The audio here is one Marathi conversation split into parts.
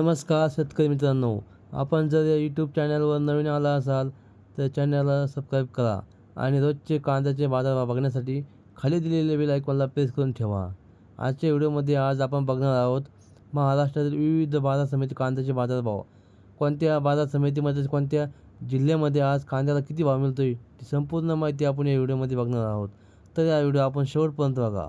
नमस्कार शेतकरी मित्रांनो आपण जर या यूट्यूब चॅनलवर नवीन आला असाल तर चॅनलला सबस्क्राईब करा आणि रोजचे कांद्याचे बाजार बघण्यासाठी खाली दिलेले बेल आयकॉनला प्रेस करून ठेवा. आजच्या व्हिडिओमध्ये आज आपण बघणार आहोत महाराष्ट्रातील विविध बाजार समिती कांद्याचे बाजारभाव कोणत्या बाजार समितीमध्ये कोणत्या जिल्ह्यामध्ये आज कांद्याला किती भाव मिळतो आहे ती संपूर्ण माहिती आपण या व्हिडिओमध्ये बघणार आहोत. तर या व्हिडिओ आपण शेवटपर्यंत बघा.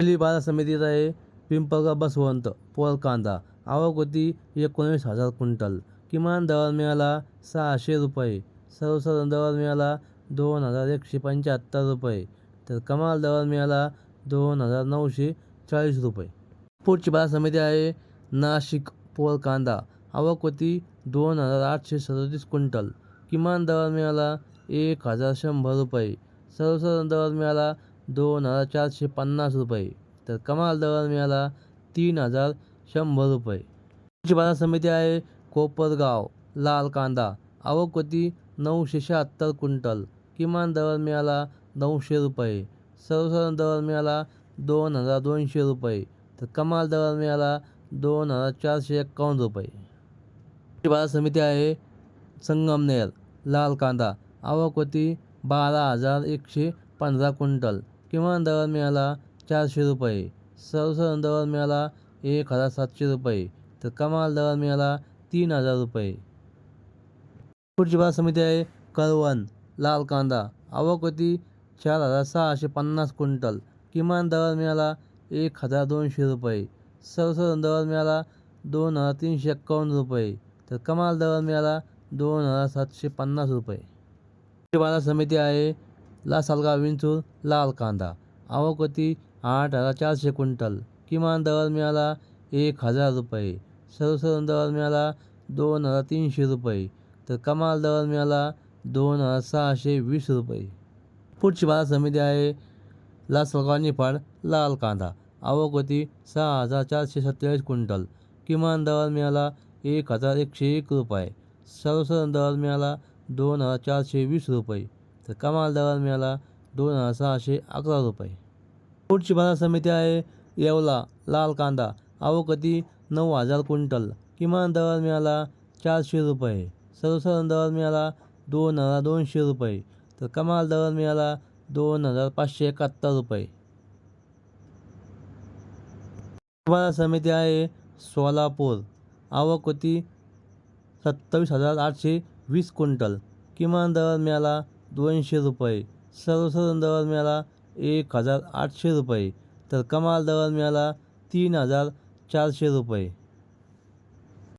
पहिली बाजार समितीत आहे पिंपळगाव बसवंत पोल कांदा आवक होती एकोणीस हजार क्विंटल. किमान दर मिळाला सहाशे रुपये. सर्वसाधारण दर मिळाला दोन हजार एकशे पंच्याहत्तर रुपये. तर कमाल दर मिळाला दोन हजार नऊशे चाळीस रुपये. पुढची बाजार समिती आहे नाशिक पोल कांदा आवक होती दोन हजार आठशे सदतीस क्विंटल. किमान दर मिळाला एक हजार शंभर रुपये. सर्वसाधारण दर मिळाला दोन हजार चारशे पन्नास रुपये. तर कमाल दर मिळाला तीन हजार शंभर रुपये. कृषी बाजार समिती आहे कोपरगाव लाल कांदा. आवक होती नऊशे शहात्तर क्विंटल. किमान दर मिळाला नऊशे रुपये. सर्वसाधारण दर मिळाला दोन हजार दोनशे रुपये. तर कमाल दर मिळाला दोन हजार चारशे एक्कावन्न रुपये. कृषी बाजार समिती आहे संगमनेर लाल कांदा. आवक होती बारा हजार एकशे पंधरा क्विंटल. किमान दर मिळाला चारशे रुपये. सर्वसाधारण दर मिळाला एक हजार सातशे रुपये. तर कमाल दर मिळाला तीन हजार रुपये. पुढची बाजार समिती आहे करवण लाल कांदा. आवक होती चार हजार सहाशे पन्नास क्विंटल. किमान दर मिळाला एक हजार दोनशे रुपये. सरसरण दर मिळाला दोन हजार तीनशे एक्कावन्न रुपये. तर कमाल दर मिळाला दोन हजार सातशे पन्नास रुपये. पुढची बाजार समिती आहे लासलगाव विंचूर लाल कांदा. आवक होती आठ हजार चारशे क्विंटल. किमान दर मिळाला एक हजार रुपये. सर्वसाधारण दर मिळाला दोन हजार तीनशे रुपये. तर कमाल दर मिळाला दोन हजार सहाशे वीस रुपये. पुढची बाजार समिती आहे लासलगाव निफाड लाल कांदा. आवक होती सहा हजार चारशे सत्तेचाळीस क्विंटल. किमान दर मिळाला एक हजार एकशे एक रुपये. सर्वसाधारण दर मिळाला दोन हजार चारशे वीस रुपये. तर कमाल दर मिळाला दोन हजार सहाशे अकरा रुपये. पुढची बाजार समिती आहे येवला लाल कांदा आवक नऊ हजार क्विंटल किमान दर मिळाला चारशे रुपये. सर्वसाधारण दर मिळाला दोन हजार दोनशे रुपये. तर कमाल दर मिळाला दोन हजार पाचशे एकाहत्तर रुपये. बाजार समिती आहे सोलापूर. आवक होती सत्तावीस हजार आठशे वीस क्विंटल किमान दर मिळाला दोनशे रुपये. सर्वसाधारण दर मिळाला एक हजार आठशे रुपये. तर कमाल दर मिळाला तीन हजार चारशे रुपये.